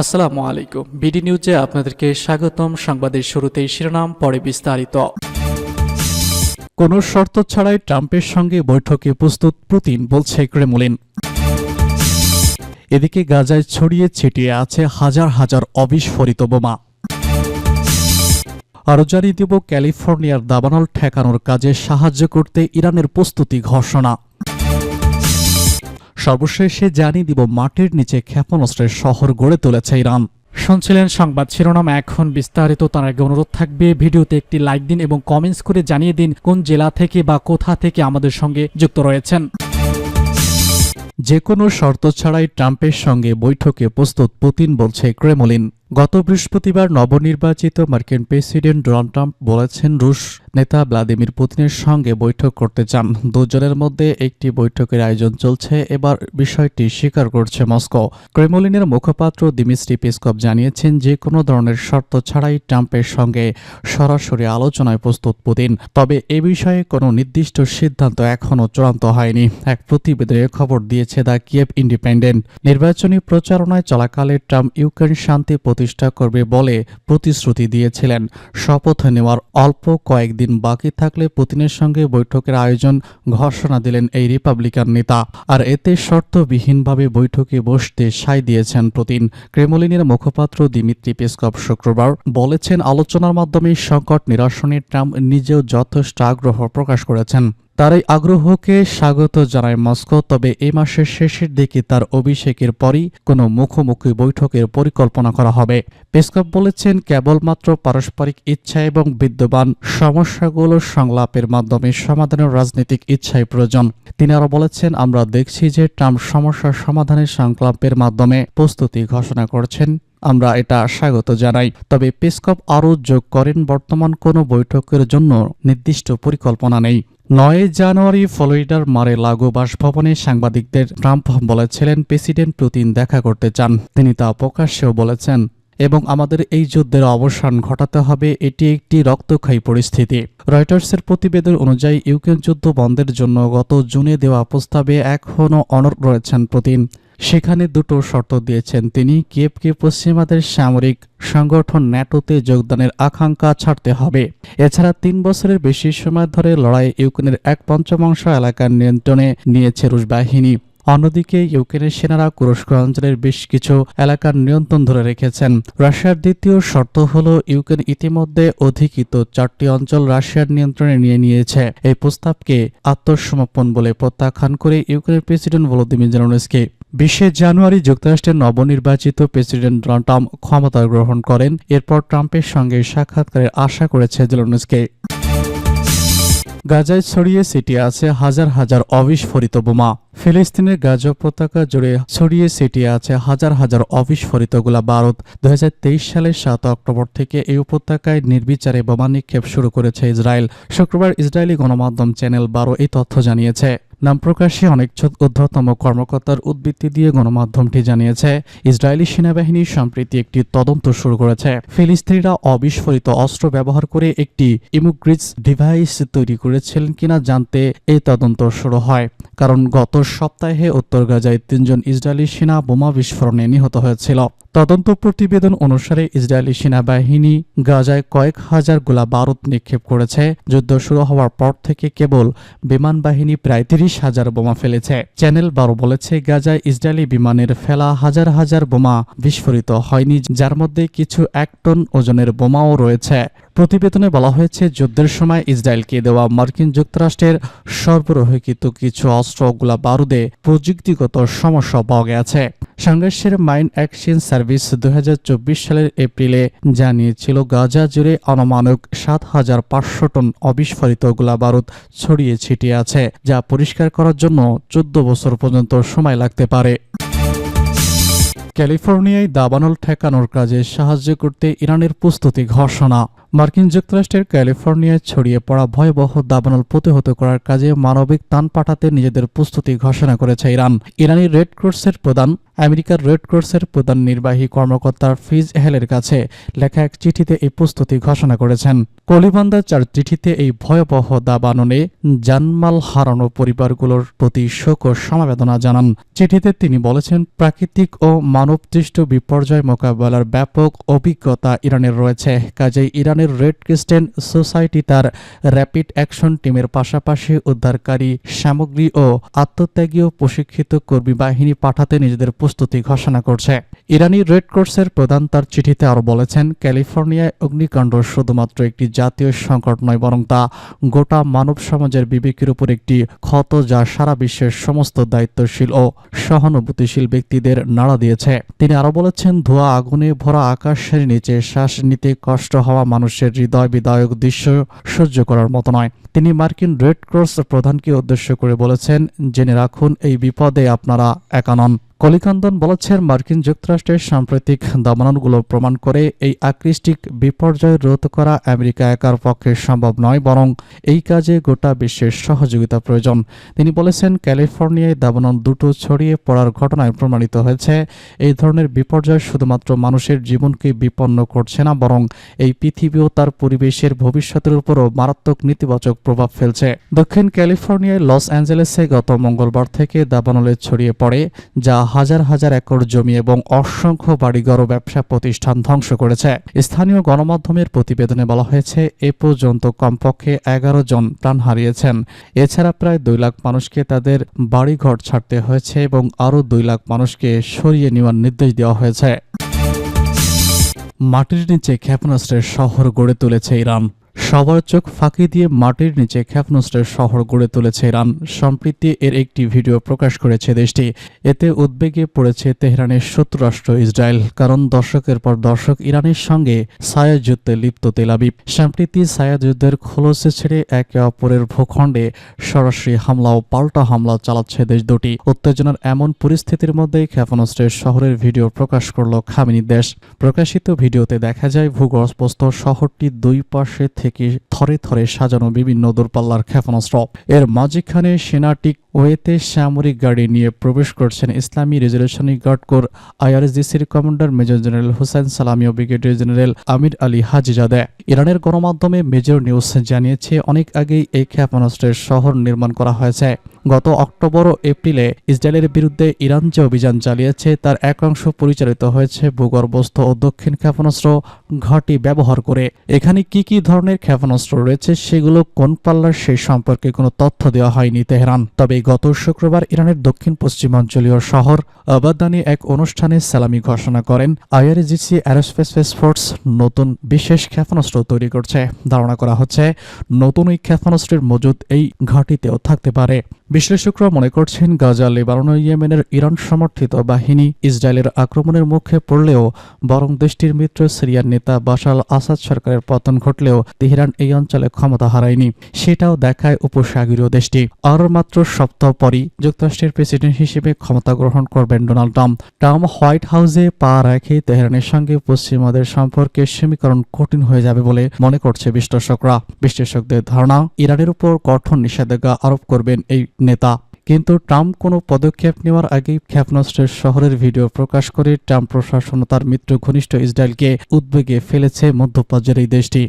আসসালামু আলাইকুম। বিডি নিউজে আপনাদেরকে স্বাগতম। সংবাদের শুরুতেই শিরোনাম, পরে বিস্তারিত। কোনো শর্ত ছাড়াই ট্রাম্পের সঙ্গে বৈঠকে প্রস্তুত পুতিন, বলছে ক্রেমলিন। এদিকে গাজায় ছড়িয়ে ছিটিয়ে আছে হাজার হাজার অবিস্ফোরিত বোমা। আরও জানিয়ে দেব, ক্যালিফোর্নিয়ার দাবানল ঠেকানোর কাজে সাহায্য করতে ইরানের প্রস্তুতি ঘোষণা। সর্বশেষে জানিয়ে দিব মাটির নিচে ক্ষেপণাস্ত্রের শহর গড়ে তুলেছে ইরান। শুনছিলেন সংবাদ শিরোনাম। এখন বিস্তারিত তার আগে অনুরোধ থাকবে ভিডিওতে একটি লাইক দিন এবং কমেন্টস করে জানিয়ে দিন কোন জেলা থেকে বা কোথা থেকে আমাদের সঙ্গে যুক্ত রয়েছেন। যে কোনো শর্ত ছাড়াই ট্রাম্পের সঙ্গে বৈঠকে প্রস্তুত পুতিন বলছে ক্রেমলিন। গত বৃহস্পতিবার নবনির্বাচিত মার্কিন প্রেসিডেন্ট ডোনাল্ড ট্রাম্প বলেছেন রুশ নেতা ভ্লাদিমির পুতিনের সঙ্গে বৈঠক করতে চান। দুজনের মধ্যে একটি বৈঠকের আয়োজন চলছে। এবার বিষয়টি স্বীকার করছে মস্কো। ক্রেমলিনের মুখপাত্র দিমিস্ট্রি পেসকপ জানিয়েছেন যে কোনো ধরনের শর্ত ছাড়াই ট্রাম্পের সঙ্গে সরাসরি আলোচনায় প্রস্তুত পুতিন। তবে এ বিষয়ে কোনো নির্দিষ্ট সিদ্ধান্ত এখনও চূড়ান্ত হয়নি। এক প্রতিবেদনে খবর দিয়েছে দ্য কিয়েভ ইন্ডিপেন্ডেন্ট। নির্বাচনী প্রচারণায় চলাকালে ট্রাম্প ইউক্রেন শান্তি প্রতিষ্ঠা করবে বলে প্রতিশ্রুতি দিয়েছিলেন। শপথ নেওয়ার অল্প কয়েকদিন বাকি থাকলে পুতিনের সঙ্গে বৈঠকের আয়োজন ঘোষণা দিলেন এই রিপাবলিকান নেতা। আর এতে শর্তবিহীনভাবে বৈঠকে বসতে সায় দিয়েছেন পুতিন। ক্রেমলিনের মুখপাত্র দিমিত্রি পেসকপ শুক্রবার বলেছেন, আলোচনার মাধ্যমে সংকট নিরসনে ট্রাম্প নিজেও যথেষ্ট আগ্রহ প্রকাশ করেছেন। তার এই আগ্রহকে স্বাগত জানায় মস্কো, তবে এ মাসের শেষের দিকে তার অভিষেকের পরই কোনো মুখোমুখি বৈঠকের পরিকল্পনা করা হবে। পেসকপ বলেছেন, কেবলমাত্র পারস্পরিক ইচ্ছা এবং বিদ্যমান সমস্যাগুলো সংলাপের মাধ্যমে সমাধানের রাজনৈতিক ইচ্ছাই প্রয়োজন। তিনি আরও বলেছেন, আমরা দেখছি যে ট্রাম্প সমস্যার সমাধানের সংলাপের মাধ্যমে প্রস্তুতি ঘোষণা করছেন। আমরা এটা স্বাগত জানাই। তবে পেসকপ আরও যোগ করেন, বর্তমান কোনো বৈঠকের জন্য নির্দিষ্ট পরিকল্পনা নেই। নয় জানুয়ারি ফ্লোরিডার মারে লাগো বাসভবনে সাংবাদিকদের ট্রাম্প বলেছিলেন, প্রেসিডেন্ট পুতিন দেখা করতে চান। তিনি তা প্রকাশ্যেও বলেছেন, এবং আমাদের এই যুদ্ধের অবসান ঘটাতে হবে, এটি একটি রক্তক্ষয়ী পরিস্থিতি। রয়টার্সের প্রতিবেদন অনুযায়ী, ইউক্রেন যুদ্ধ বন্ধের জন্য গত জুনে দেওয়া প্রস্তাবে এখনও অনর রয়েছেন পুতিন। সেখানে দুটো শর্ত দিয়েছেন তিনি, কিয়েভকে পশ্চিমাদের সামরিক সংগঠন ন্যাটোতে যোগদানের আকাঙ্ক্ষা ছাড়তে হবে। এছাড়া তিন বছরের বেশি সময় ধরে লড়াই ইউক্রেনের এক পঞ্চমাংশ এলাকার নিয়ন্ত্রণে নিয়েছে রুশ বাহিনী। অন্যদিকে ইউক্রেনের সেনারা কুরস্ক অঞ্চলের বেশ কিছু এলাকার নিয়ন্ত্রণ ধরে রেখেছেন। রাশিয়ার দ্বিতীয় শর্ত হল, ইউক্রেন ইতিমধ্যে অধিকৃত চারটি অঞ্চল রাশিয়ার নিয়ন্ত্রণে নিয়ে নিয়েছে। এই প্রস্তাবকে আত্মসমর্পণ বলে প্রত্যাখ্যান করে ইউক্রেনের প্রেসিডেন্ট ভলোদিমির জেলনস্কি বিশে জানুয়ারি যুক্তরাষ্ট্রের নবনির্বাচিত প্রেসিডেন্ট ডোনাল্ড ট্রাম্প ক্ষমতা গ্রহণ করেন। এরপর ট্রাম্পের সঙ্গে সাক্ষাৎকারের আশা করেছে জেলনস্কি গাজায় ছড়িয়ে ছিটিয়ে আছে হাজার হাজার অবিস্ফোরিত বোমা। ফিলিস্তিনের গাজা পতাকা জুড়ে ছড়িয়ে ছিটিয়ে আছে হাজার হাজার অবিস্ফোরিত গোলা বারুদ। দু সালের সাত অক্টোবর থেকে এই উপত্যকায় নির্বিচারে বোমা নিক্ষেপ শুরু করেছে ইসরায়েল। শুক্রবার ইসরায়েলি গণমাধ্যম চ্যানেল বারো এই তথ্য জানিয়েছে। নাম প্রকাশে অনেক ঊর্ধ্বতম কর্মকর্তার উদ্বৃত্তি দিয়ে গণমাধ্যমটি জানিয়েছে, ইসরায়েলি সেনাবাহিনী সম্প্রতি একটি তদন্ত শুরু করেছে। ফিলিস্তিনিরা অবিস্ফোরিত অস্ত্র ব্যবহার করে একটি ইমুগ্রিজ ডিভাইস তৈরি করেছিলেন কিনা জানতে এই তদন্ত শুরু হয়। কারণ গত সপ্তাহে উত্তর গাজায় তিনজন ইসরায়েলি সেনা বোমা বিস্ফোরণে নিহত হয়েছিল। তদন্ত প্রতিবেদন অনুসারে ইসরায়েলি সেনাবাহিনী গাজায় কয়েক হাজার গোলা বারুদ নিক্ষেপ করেছে। যুদ্ধ শুরু হওয়ার পর থেকে কেবল বিমান বাহিনী প্রায় তিরিশ হাজার বোমা ফেলেছে। চ্যানেল বারো বলেছে, গাজায় ইসরায়েলি বিমানের ফেলা হাজার হাজার বোমা বিস্ফোরিত হয়নি, যার মধ্যে কিছু এক টন ওজনের বোমাও রয়েছে। প্রতিবেদনে বলা হয়েছে, যুদ্ধের সময় ইসরায়েলকে দেওয়া মার্কিন যুক্তরাষ্ট্রের সরবরাহকৃত কিছু অস্ত্র গোলা বারুদে প্রযুক্তিগত সমস্যা পাওয়া গেছে। সংঘর্ষের মাইন অ্যাকশন সার্ভিস দু হাজার চব্বিশ সালের এপ্রিলে জানিয়েছিল, গাজা জুড়ে অনুমানক সাত হাজার পাঁচশো টন অবিস্ফোরিত গোলা বারুদ ছড়িয়ে ছিটিয়ে আছে, যা পরিষ্কার করার জন্য চোদ্দ বছর পর্যন্ত সময় লাগতে পারে। ক্যালিফোর্নিয়ায় দাবানল ঠেকানোর কাজে সাহায্য করতে ইরানের প্রস্তুতি ঘোষণা। মার্কিন যুক্তরাষ্ট্রের ক্যালিফোর্নিয়ায় ছড়িয়ে পড়া ভয়াবহ দাবানল প্রতিহত করার কাজে মানবিক তান পাঠাতে নিজেদের প্রস্তুতি ঘোষণা করেছে ইরান। ইরানি রেড ক্রসের প্রধান আমেরিকার রেড ক্রসের প্রধান নির্বাহী কর্মকর্তা ফিজ হেলের কাছে লেখা এক চিঠিতে এই প্রস্তুতি ঘোষণা করেছেন। কলিবান্দা চার চিঠিতে এই ভয়াবহ দাবাননে জানমাল হারানো পরিবারগুলোর প্রতি শোক ও সমবেদনা জানান। চিঠিতে তিনি বলেছেন, প্রাকৃতিক ও মানবদৃষ্ট বিপর্যয় মোকাবেলার ব্যাপক অভিজ্ঞতা ইরানের রয়েছে। কাজেই ইরানের রেড ক্রিস্টেন সোসাইটি তার র্যাপিড অ্যাকশন টিমের পাশাপাশি উদ্ধারকারী সামগ্রী ও আত্মত্যাগীও প্রশিক্ষিত কর্মী বাহিনী পাঠাতে নিজেদের প্রস্তুতি ঘোষণা করছে। ইরানি রেড ক্রসের প্রধান তার চিঠিতে আরও বলেছেন, ক্যালিফোর্নিয়ায় অগ্নিকাণ্ড শুধুমাত্র একটি জাতীয় সংকট নয়, বরং তা গোটা মানব সমাজের বিবেকের উপর একটি ক্ষত যা সারা বিশ্বের সমস্ত দায়িত্বশীল ও সহানুভূতিশীল ব্যক্তিদের নাড়া দিয়েছে। তিনি আরও বলেছেন, ধোঁয়া আগুনে ভরা আকাশের নিচে শ্বাস নিতে কষ্ট হওয়া মানুষের হৃদয় বিদায়ক দৃশ্য সহ্য করার মতো নয়। তিনি মার্কিন রেড ক্রস প্রধানকে উদ্দেশ্য করে বলেছেন, জেনে রাখুন, এই বিপদে আপনারা একা নন। কলিকান্দন বলেছেন, মার্কিন যুক্তরাষ্ট্রের সাম্প্রতিক দামানগুলো প্রমাণ করে এই আকৃষ্টিক বিপর্যয় রোধ করা আমেরিকা একার পক্ষে সম্ভব নয়, বরং এই কাজে গোটা বিশ্বের সহযোগিতা প্রয়োজন। তিনি বলেছেন, ক্যালিফোর্নিয়ায় দাবানন দুটো ছড়িয়ে পড়ার ঘটনায় প্রমাণিত হয়েছে, এই ধরনের বিপর্যয় শুধুমাত্র মানুষের জীবনকে বিপন্ন করছে না, বরং এই পৃথিবী ও তার পরিবেশের ভবিষ্যতের উপরও মারাত্মক নেতিবাচক প্রভাব ফেলছে। দক্ষিণ ক্যালিফোর্নিয়ায় লস অ্যাঞ্জেলেসে গত মঙ্গলবার থেকে দাবানলে ছড়িয়ে পড়ে, যা হাজার হাজার একর জমি এবং অসংখ্য বাড়িঘর ও ব্যবসা প্রতিষ্ঠান ধ্বংস করেছে। স্থানীয় গণমাধ্যমের প্রতিবেদনে বলা হয়েছে, এ পর্যন্ত কমপক্ষে এগারো জন প্রাণ হারিয়েছেন। এছাড়া প্রায় দুই লাখ মানুষকে তাদের বাড়িঘর ছাড়তে হয়েছে এবং আরও দুই লাখ মানুষকে সরিয়ে নেওয়ার নির্দেশ দেওয়া হয়েছে। মাটির নিচে ক্ষেপণাস্ত্রের শহর গড়ে তুলেছে ইরান। সবার চোখ ফাঁকি দিয়ে মাটির নিচে ক্ষেপণাস্ত্রের শহর গড়ে তুলেছে ইরান। সম্প্রতি এর একটি ভিডিও প্রকাশ করেছে দেশটি। এতে উদ্বেগে পড়েছে তেহরানের শত্রু রাষ্ট্র ইসরায়েল, কারণ দর্শকের পর দর্শক ইরানের সঙ্গে ছায়া যুদ্ধে লিপ্ত তেলাবিব সম্প্রতি ছায়া যুদ্ধের খোলসে ছেড়ে একে অপরের ভূখণ্ডে সরাসরি হামলা ও পাল্টা হামলা চালাচ্ছে দেশ দুটি। উত্তেজনার এমন পরিস্থিতির মধ্যেই ক্ষেপণাস্ত্রের শহরের ভিডিও প্রকাশ করল খামিনি দেশ। প্রকাশিত ভিডিওতে দেখা যায়, ভূগর্ভস্থ শহরটি দুই পাশে থেকে থরে থরে সাজানো বিভিন্ন দূরপাল্লার ক্ষেপণাস্ত্র? এর মাঝখানে সেনাটিক ওয়েতে সামরিক গাড়ি নিয়ে প্রবেশ করছেন ইসলামী revolution guard corps আইআরএসডিসির commander major general Hossein Salami ও brigadier general Amir Ali Hajizadeh. ইরানের গণমাধ্যমে মেজর নিউজ জানিয়েছে, অনেক আগেই এই ক্ষেপণাস্ত্রের শহর নির্মাণ করা হয়েছে। গত অক্টোবর ও এপ্রিলে ইসরায়েলের বিরুদ্ধে ইরান যে অভিযান চালিয়েছে, তার একাংশ পরিচালিত হয়েছে ভূগর্ভস্থ ও দক্ষিণ ক্ষেপণাস্ত্র ঘাঁটি ব্যবহার করে। এখানে কি কি ধরনের ক্ষেপণাস্ত্র রয়েছে, সেগুলো কোন পাল্লার সেই সম্পর্কে কোনো তথ্য দেওয়া হয়নি তেহরান। তবে গত শুক্রবার ইরানের দক্ষিণ পশ্চিমাঞ্চলীয় শহর আবাদানি এক অনুষ্ঠানে সালামি ঘোষণা করেন আইআরজিসি অ্যারোস্পেস ফোর্স, নতুন বিশেষ ক্ষেপণাস্ত্র তৈরি করছে। ধারণা করা হচ্ছে, নতুন এই ক্ষেপণাস্ত্রের মজুদ এই ঘাঁটিতেও থাকতে পারে। বিশ্লেষকরা মনে করছেন গাজা, লেবানন ইয়েমেনের ইরান সমর্থিত বাহিনী ইসরায়েলের আক্রমণের মুখে পড়লেও, বরং দেশটির মিত্র সিরিয়ার নেতা বাশাল আসাদ সরকারের পতন ঘটলেও তেহরান এই অঞ্চলে ক্ষমতা হারায়নি। সেটাও দেখায় উপসাগরীয় দেশটি। আর মাত্র সপ্তাহ পরই যুক্তরাষ্ট্রের প্রেসিডেন্ট হিসেবে ক্ষমতা গ্রহণ করবেন ডোনাল্ড ট্রাম্প। ট্রাম্প হোয়াইট হাউসে পা রেখে তেহরানের সঙ্গে পশ্চিমাদের সম্পর্কে সমীকরণ কঠিন হয়ে যাবে বলে মনে করছে বিশ্লেষকরা। বিশ্লেষকদের ধারণা, ইরানের উপর কঠোর নিষেধাজ্ঞা আরোপ করবেন এই নেতা। কিন্তু ট্রাম্প কোনো পদক্ষেপ নেওয়ার আগেই ক্ষেপণাস্ত্রের শহরের ভিডিও প্রকাশ করে ট্রাম্প প্রশাসন তার মিত্র ঘনিষ্ঠ ইসরায়েলকে উদ্বেগে ফেলেছে মধ্যপ্রাচ্যের এই দেশটি।